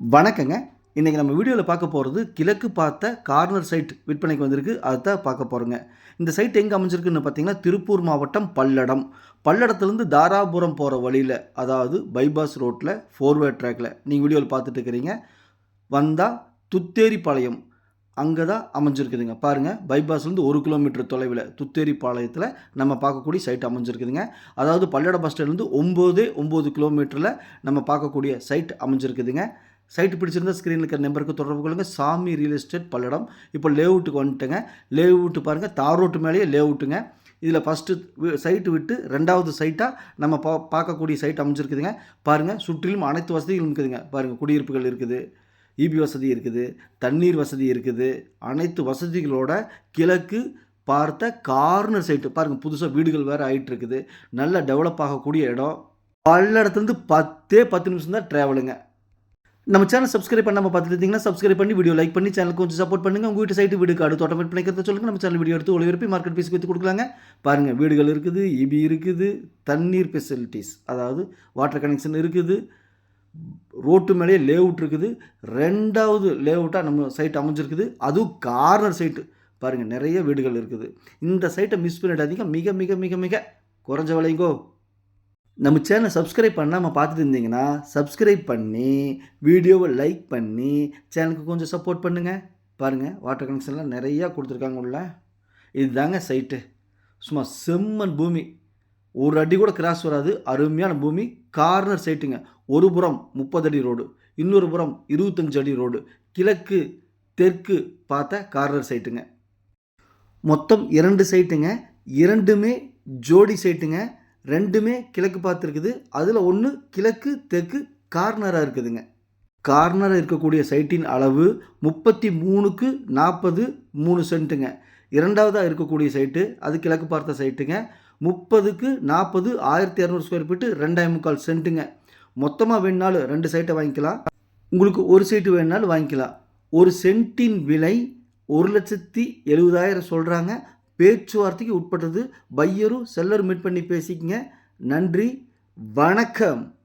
வணக்கங்க. இன்றைக்கி நம்ம வீடியோவில் பார்க்க போகிறது கிழக்கு பார்த்த கார்னர் சைட் விற்பனைக்கு வந்திருக்கு. அதை தான் பார்க்க போகிறோங்க இந்த சைட் எங்கே அமைஞ்சிருக்குன்னு பார்த்தீங்கன்னா திருப்பூர் மாவட்டம் பல்லடம். பல்லடத்துலேருந்து தாராபுரம் போகிற வழியில் அதாவது பைபாஸ் ரோட்டில் ஃபோர்வே ட்ராக்கில் நீங்கள் வீடியோவில் பார்த்துட்டு இருக்கிறீங்க. வந்தால் துத்தேரிப்பாளையம். அங்கே தான் அமைஞ்சிருக்குதுங்க. பாருங்கள் பைபாஸ்லேருந்து ஒரு கிலோமீட்டர் தொலைவில் துத்தேரிப்பாளையத்தில் நம்ம பார்க்கக்கூடிய சைட் அமைஞ்சிருக்குதுங்க. அதாவது பல்லடம் பஸ் ஸ்டாண்ட்லேருந்து ஒம்போதே ஒம்பது கிலோமீட்டரில் நம்ம பார்க்கக்கூடிய சைட் அமைஞ்சிருக்குதுங்க. சைட்டு பிடிச்சிருந்தா ஸ்க்ரீனில் இருக்கிற நம்பருக்கு தொடர்பு கொள்ளுங்கள் சாமி ரியல் எஸ்டேட் பல்லடம். இப்போ லேவுட்டுக்கு வந்துட்டுங்க. லேவுட்டு பாருங்கள் தார் ரோட்டு மேலேயே லேவுட்டுங்க இதில் ஃபஸ்ட்டு சைட்டு விட்டு ரெண்டாவது சைட்டாக நம்ம பா பார்க்கக்கூடிய சைட் அமைஞ்சிருக்குதுங்க. பாருங்கள் சுற்றிலும் அனைத்து வசதிகளும் இருக்குதுங்க. பாருங்கள் குடியிருப்புகள் இருக்குது. இபி வசதி இருக்குது. தண்ணீர் வசதி இருக்குது. அனைத்து வசதிகளோட கிழக்கு பார்த்த கார்னர் சைட்டு பாருங்கள் புதுசாக வீடுகள் வேறு ஆகிட்டு இருக்குது நல்ல டெவலப் ஆகக்கூடிய இடம். பல்லடத்துலேருந்து பத்தே பத்து நிமிஷம் தான் ட்ராவலுங்க நம்ம சேனல் சப்ஸ்கிரைப் பண்ணாமல் பார்த்துருந்தீங்கன்னா சப்ஸ்கிரைப் பண்ணி வீடியோ லைக் பண்ணி சேனல் கொஞ்சம் சப்போர்ட் பண்ணுங்கள் உங்கள் வீட்டு சைட்டு வீடு காடு தோட்டம் பண்ணிக்கிறத சொல்லுங்கள் நம்ம சேனல் வீடியோ எடுத்து ஒளிபரப்பி மார்க்கெட் பீஸ் விற்று கொடுக்கலாங்க. பாருங்கள் வீடுகள் இருக்குது இபி இருக்குது தண்ணீர் ஃபெசிலிட்டிஸ் அதாவது வாட்டர் கனெக்ஷன் இருக்குது ரோட்டு மேலேயே லேஅவுட் இருக்குது. ரெண்டாவது லேஅவுட்டாக நம்ம சைட் அமைஞ்சிருக்குது. அதுவும் கார்னர் சைட்டு பாருங்கள் நிறைய வீடுகள் இருக்குது. இந்த சைட்டை மிஸ் பண்ணிடாதீங்க. மிக மிக மிக மிக குறைஞ்ச விலைங்கோ. நம்ம சேனலை சப்ஸ்கிரைப் பண்ணாமல் பார்த்துட்டு இருந்தீங்கன்னா சப்ஸ்கிரைப் பண்ணி வீடியோவை லைக் பண்ணி சேனலுக்கு கொஞ்சம் சப்போர்ட் பண்ணுங்கள் பாருங்கள் வாட்டர் கனெக்ஷன்லாம் நிறையா கொடுத்துருக்காங்க உள்ள. இதுதாங்க சைட்டு சும்மா செம்மன் பூமி. ஒரு அடி கூட கிராஸ் வராது. அருமையான பூமி. கார்னர் சைட்டுங்க ஒரு புறம் முப்பது அடி ரோடு இன்னொரு புறம் இருபத்தஞ்சு அடி ரோடு கிழக்கு தெற்கு பார்த்த கார்னர் சைட்டுங்க மொத்தம் இரண்டு சைட்டுங்க இரண்டுமே ஜோடி சைட்டுங்க ரெண்டுமே கிழக்கு பார்த்துருக்குது. அதில் ஒன்று கிழக்கு தெற்கு கார்னராக இருக்குதுங்க. கார்னராக இருக்கக்கூடிய சைட்டின் அளவு முப்பத்தி மூணுக்கு நாற்பது மூணு சென்ட்டுங்க. இரண்டாவதாக இருக்கக்கூடிய சைட்டு அது கிழக்கு பார்த்த சைட்டுங்க. முப்பதுக்கு நாற்பது ஆயிரத்தி இரநூறு ஸ்கொயர் ஃபீட்டு ரெண்டாயிரம் முக்கால் சென்ட்டுங்க. மொத்தமாக வேணுனாலும் ரெண்டு சைட்டை வாங்கிக்கலாம். உங்களுக்கு ஒரு சைட்டு வேணுனாலும் வாங்கிக்கலாம். ஒரு சென்ட்டின் விலை ஒரு லட்சத்தி எழுபதாயிரம் சொல்கிறாங்க பேச்சுவார்த்தைக்கு உட்பட்டது. பையரும் செல்லரும் மீட் பண்ணி பேசிக்கங்க. நன்றி. வணக்கம்.